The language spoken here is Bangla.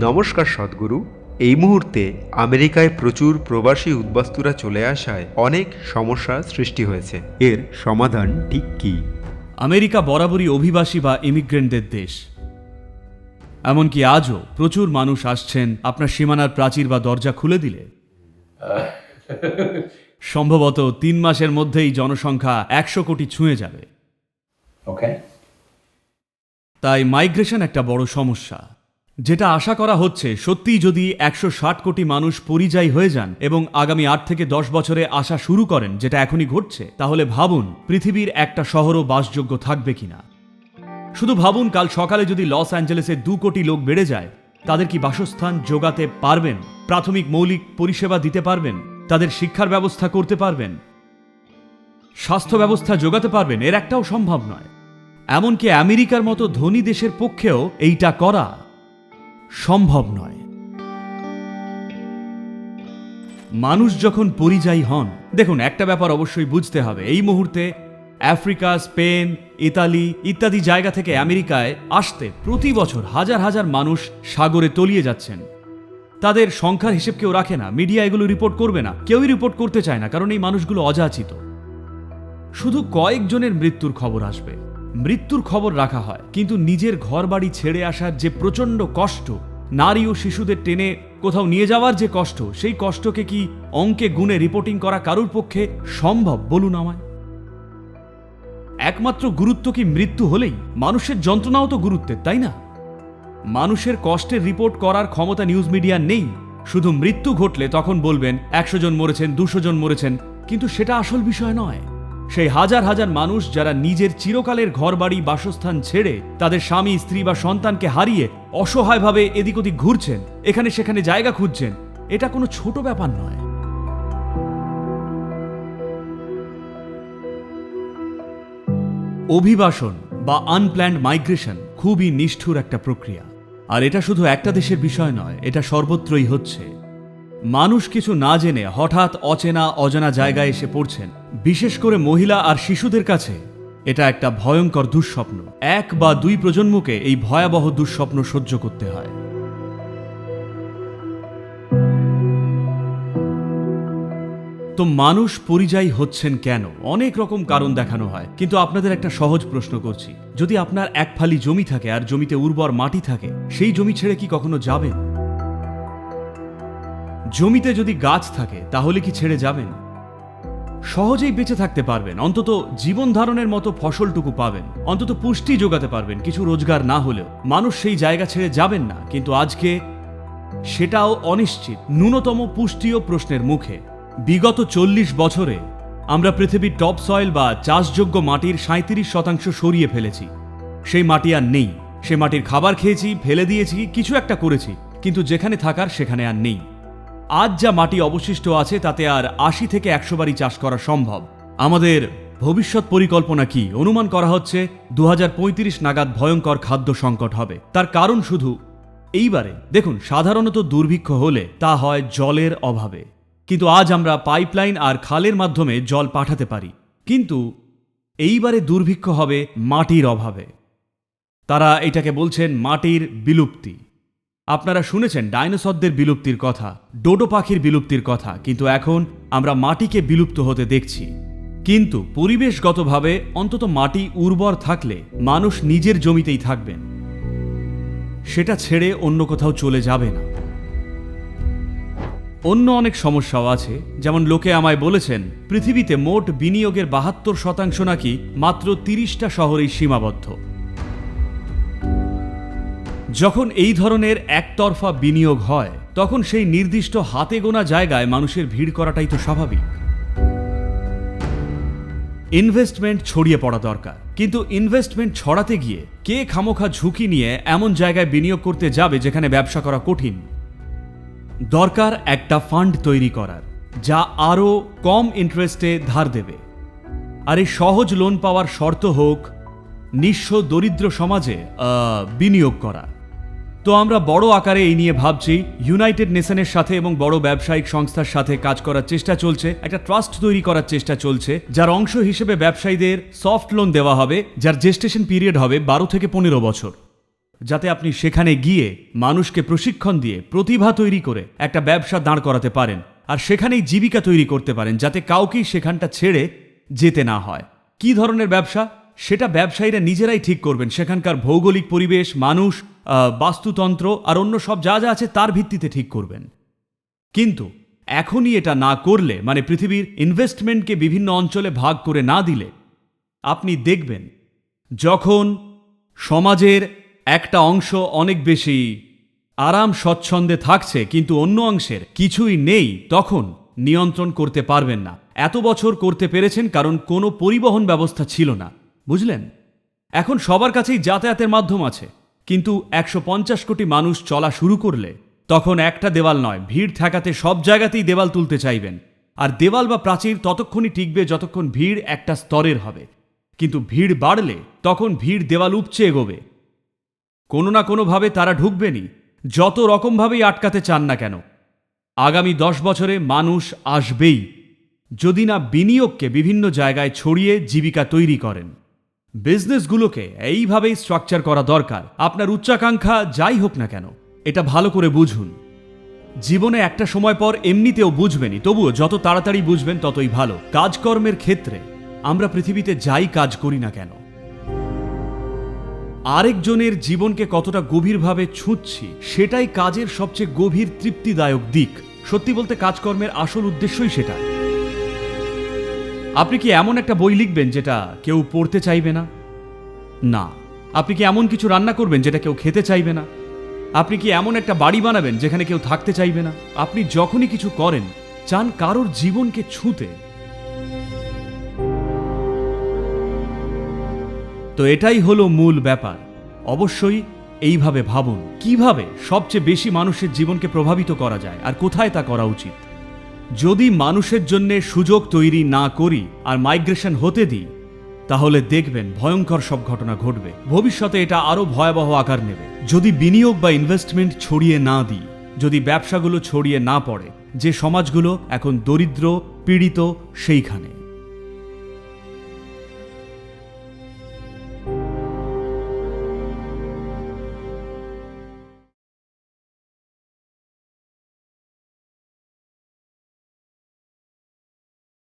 নমস্কার সদ্গুরু। এই মুহূর্তে আমেরিকায় প্রচুর প্রবাসী উদ্বাস্তুরা চলে আসায় অনেক সমস্যা সৃষ্টি হয়েছে। এর সমাধান ঠিক কী? আমেরিকা বরাবরই অভিবাসী বা ইমিগ্রেন্টদের দেশ। এমনকি আজও প্রচুর মানুষ আসছেন আপনার সীমানার প্রাচীর বা দরজা খুলে দিলে। সম্ভবত তিন মাসের মধ্যেই জনসংখ্যা একশো কোটি ছুঁয়ে যাবে. তাই মাইগ্রেশন একটা বড় সমস্যা। যেটা আশা করা হচ্ছে সত্যি যদি একশো ষাট কোটি মানুষ পরিযায়ী হয়ে যান এবং আগামী আট থেকে দশ বছরে আসা শুরু করেন, যেটা এখনই ঘটছে, তাহলে ভাবুন, পৃথিবীর একটা শহরও বাসযোগ্য থাকবে কিনা। শুধু ভাবুন, কাল সকালে যদি লস অ্যাঞ্জেলেসে দু কোটি লোক বেড়ে যায়, তাদের কি বাসস্থান যোগাতে পারবেন? প্রাথমিক মৌলিক পরিষেবা দিতে পারবেন? তাদের শিক্ষার ব্যবস্থা করতে পারবেন? স্বাস্থ্য ব্যবস্থা যোগাতে পারবেন? এর একটাও সম্ভব নয়। এমনকি আমেরিকার মতো ধনী দেশের পক্ষেও এইটা করা সম্ভব নয়। মানুষ যখন পরিযায়ী হন, দেখুন, একটা ব্যাপার অবশ্যই বুঝতে হবে। এই মুহূর্তে আফ্রিকা, স্পেন, ইতালি ইত্যাদি জায়গা থেকে আমেরিকায় আসতে প্রতি বছর হাজার হাজার মানুষ সাগরে তলিয়ে যাচ্ছেন। তাদের সংখ্যার হিসেব কেউ রাখে না, মিডিয়া এগুলো রিপোর্ট করবে না, কেউই রিপোর্ট করতে চায় না, কারণ এই মানুষগুলো অযাচিত। শুধু কয়েকজনের মৃত্যুর খবর আসবে। মৃত্যুর খবর রাখা হয়। কিন্তু নিজের ঘরবাড়ি ছেড়ে আসার যে প্রচণ্ড কষ্ট, নারী ও শিশুদের টেনে কোথাও নিয়ে যাওয়ার যে কষ্ট, সেই কষ্টকে কি অঙ্কে গুণে রিপোর্টিং করা কারুর পক্ষে সম্ভব বলুন আমায়? একমাত্র গুরুত্ব কি মৃত্যু হলেই? মানুষের যন্ত্রণাও তো গুরুত্বের, তাই না? মানুষের কষ্টের রিপোর্ট করার ক্ষমতা নিউজ মিডিয়ার নেই। শুধু মৃত্যু ঘটলে তখন বলবেন, একশো জন মরেছেন, দুশো জন মরেছেন, কিন্তু সেটা আসল বিষয় নয়। সেই হাজার হাজার মানুষ যারা নিজের চিরকালের ঘরবাড়ি, বাসস্থান ছেড়ে তাদের স্বামী, স্ত্রী বা সন্তানকে হারিয়ে অসহায়ভাবে এদিক ওদিক ঘুরছেন, এখানে সেখানে জায়গা খুঁজছেন, এটা কোনো ছোট ব্যাপার নয়। অভিবাসন বা আনপ্ল্যান্ড মাইগ্রেশন খুবই নিষ্ঠুর একটা প্রক্রিয়া। আর এটা শুধু একটা দেশের বিষয় নয়, এটা সর্বত্রই হচ্ছে। মানুষ কিছু না জেনে হঠাৎ অচেনা, অজানা জায়গায় এসে পড়ছেন বিশেষ করে মহিলা আর শিশুদের কাছে এটা একটা ভয়ঙ্কর দুঃস্বপ্ন। এক বা দুই প্রজন্মকে এই ভয়াবহ দুঃস্বপ্ন সহ্য করতে হয়। তো মানুষ পরিযায়ী হচ্ছেন কেন? অনেক রকম কারণ দেখানো হয়। কিন্তু আপনাদের একটা সহজ প্রশ্ন করছি। যদি আপনার এক ফালি জমি থাকে আর জমিতে উর্বর মাটি থাকে, সেই জমি ছেড়ে কি কখনো যাবেন? জমিতে যদি গাছ থাকে, তাহলে কি ছেড়ে যাবেন? সহজেই বেঁচে থাকতে পারবেন। অন্তত জীবন ধারণের মতো ফসলটুকু পাবেন। অন্তত পুষ্টি যোগাতে পারবেন, কিছু রোজগার না হলেও। মানুষ সেই জায়গা ছেড়ে যাবেন না, কিন্তু আজকে সেটাও অনিশ্চিত। ন্যূনতম পুষ্টিও প্রশ্নের মুখে। বিগত চল্লিশ বছরে আমরা পৃথিবীর টপ সয়েল বা চাষযোগ্য মাটির সাঁত্রিশ শতাংশ সরিয়ে ফেলেছি। সেই মাটি আর নেই। সে মাটির খাবার খেয়েছি, ফেলে দিয়েছি, কিছু একটা করেছি। কিন্তু যেখানে থাকার, সেখানে আর নেই। আজ যা মাটি অবশিষ্ট আছে, তাতে আর আশি থেকে একশো বারই চাষ করা সম্ভব। আমাদের ভবিষ্যৎ পরিকল্পনা কি? অনুমান করা হচ্ছে দু হাজার পঁয়ত্রিশ নাগাদ ভয়ঙ্কর খাদ্য সংকট হবে। তার কারণ শুধু এইবারে। দেখুন, সাধারণত দুর্ভিক্ষ হলে তা হয় জলের অভাবে। কিন্তু আজ আমরা পাইপলাইন আর খালের মাধ্যমে জল পাঠাতে পারি। কিন্তু এইবারে দুর্ভিক্ষ হবে মাটির অভাবে। তারা এটাকে বলছেন মাটির বিলুপ্তি। আপনারা শুনেছেন ডাইনোসরদের বিলুপ্তির কথা, ডোডো পাখির বিলুপ্তির কথা, কিন্তু এখন আমরা মাটিকে বিলুপ্ত হতে দেখছি। কিন্তু পরিবেশগতভাবে অন্তত মাটি উর্বর থাকলে মানুষ নিজের জমিতেই থাকবেন। সেটা ছেড়ে অন্য কোথাও চলে যাবে না। অন্য অনেক সমস্যাও আছে, যেমন লোকে আমায় বলেছেন, পৃথিবীতে মোট বিনিয়োগের বাহাত্তর শতাংশ নাকি মাত্র তিরিশটা শহরেই সীমাবদ্ধ। যখন এই ধরনের একতরফা বিনিয়োগ হয়, তখন সেই নির্দিষ্ট হাতে গোনা জায়গায় মানুষের ভিড় করাটাই তো স্বাভাবিক। ইনভেস্টমেন্ট ছড়িয়ে পড়া দরকার। কিন্তু ইনভেস্টমেন্ট ছড়াতে গিয়ে কে খামোখা ঝুঁকি নিয়ে এমন জায়গায় বিনিয়োগ করতে যাবে যেখানে ব্যবসা করা কঠিন? দরকার একটা ফান্ড তৈরি করার, যা আরও কম ইন্টারেস্টে ধার দেবে। আর এই সহজ লোন পাওয়ার শর্ত হোক, নিঃস্ব দরিদ্র সমাজে বিনিয়োগ করা। তো আমরা বড় আকারে এই নিয়ে ভাবছি ইউনাইটেড নেশনের সাথে এবং বড় ব্যবসায়িক সংস্থার সাথে কাজ করার চেষ্টা চলছে, একটা ট্রাস্ট তৈরি করার চেষ্টা চলছে, যার অংশ হিসেবে ব্যবসায়ীদের সফট লোন দেওয়া হবে, যার জেস্টেশন পিরিয়ড হবে বারো থেকে পনেরো বছর। যাতে আপনি সেখানে গিয়ে মানুষকে প্রশিক্ষণ দিয়ে প্রতিভা তৈরি করে একটা ব্যবসা দাঁড় করাতে পারেন, আর সেখানেই জীবিকা তৈরি করতে পারেন, যাতে কাউকেই সেখানটা ছেড়ে যেতে না হয়। কি ধরনের ব্যবসা? সেটা ব্যবসায়ীরা নিজেরাই ঠিক করবেন। সেখানকার ভৌগোলিক পরিবেশ, মানুষ বাস্তুতন্ত্র আর অন্য সব যা যা আছে তার ভিত্তিতে ঠিক করবেন। কিন্তু এখনই এটা না করলে মানে পৃথিবীর ইনভেস্টমেন্টকে বিভিন্ন অঞ্চলে ভাগ করে না দিলে, আপনি দেখবেন যখন সমাজের একটা অংশ অনেক বেশি আরাম স্বচ্ছন্দে থাকছে, কিন্তু অন্য অংশের কিছুই নেই, তখন নিয়ন্ত্রণ করতে পারবেন না। এত বছর করতে পেরেছেন কারণ কোনো পরিবহন ব্যবস্থা ছিল না। বুঝলেন? এখন সবার কাছেই যাতায়াতের মাধ্যম আছে। কিন্তু একশো পঞ্চাশ কোটি মানুষ চলা শুরু করলে তখন একটা দেওয়াল নয়, ভিড় ঠেকাতে সব জায়গাতেই দেওয়াল তুলতে চাইবেন। আর দেওয়াল বা প্রাচীর ততক্ষণই টিকবে যতক্ষণ ভিড় একটা স্তরের হবে। কিন্তু ভিড় বাড়লে তখন ভিড় দেওয়াল উপচে এগোবে। কোনো না কোনোভাবে তারা ঢুকবেনি যত রকমভাবেই আটকাতে চান না কেন। আগামী দশ বছরে মানুষ আসবেই, যদি না বিনিয়োগকে বিভিন্ন জায়গায় ছড়িয়ে জীবিকা তৈরি করেন। বিজনেসগুলোকে এইভাবেই স্ট্রাকচার করা দরকার। আপনার উচ্চাকাঙ্ক্ষা যাই হোক না কেন, এটা ভালো করে বুঝুন। জীবনে একটা সময় পর এমনিতেও বুঝবেনই, তবুও যত তাড়াতাড়ি বুঝবেন ততই ভালো। কাজকর্মের ক্ষেত্রে আমরা পৃথিবীতে যাই কাজ করি না কেন। আরেকজনের জীবনকে কতটা গভীরভাবে ছুঁচ্ছি, সেটাই কাজের সবচেয়ে গভীর তৃপ্তিদায়ক দিক। সত্যি বলতে কাজকর্মের আসল উদ্দেশ্যই সেটা। আপনি কি এমন একটা বই লিখবেন যেটা কেউ পড়তে চাইবে না? না। আপনি কি এমন কিছু রান্না করবেন যেটা কেউ খেতে চাইবে না? আপনি কি এমন একটা বাড়ি বানাবেন যেখানে কেউ থাকতে চাইবে না? আপনি যখনই কিছু করেন, চান কারোর জীবনকে ছুঁতে। তো এটাই হলো মূল ব্যাপার। অবশ্যই এইভাবে ভাবুন। কীভাবে সবচেয়ে বেশি মানুষের জীবনকে প্রভাবিত করা যায় আর কোথায় তা করা উচিত? যদি মানুষের জন্য সুযোগ তৈরি না করি আর মাইগ্রেশন হতে দিই, তাহলে দেখবেন ভয়ঙ্কর সব ঘটনা ঘটবে। ভবিষ্যতে এটা আরও ভয়াবহ আকার নেবে। যদি বিনিয়োগ বা ইনভেস্টমেন্ট ছড়িয়ে না দিই, যদি ব্যবসাগুলো ছড়িয়ে না পড়ে, যে সমাজগুলো এখন দরিদ্র, পীড়িত, সেইখানে।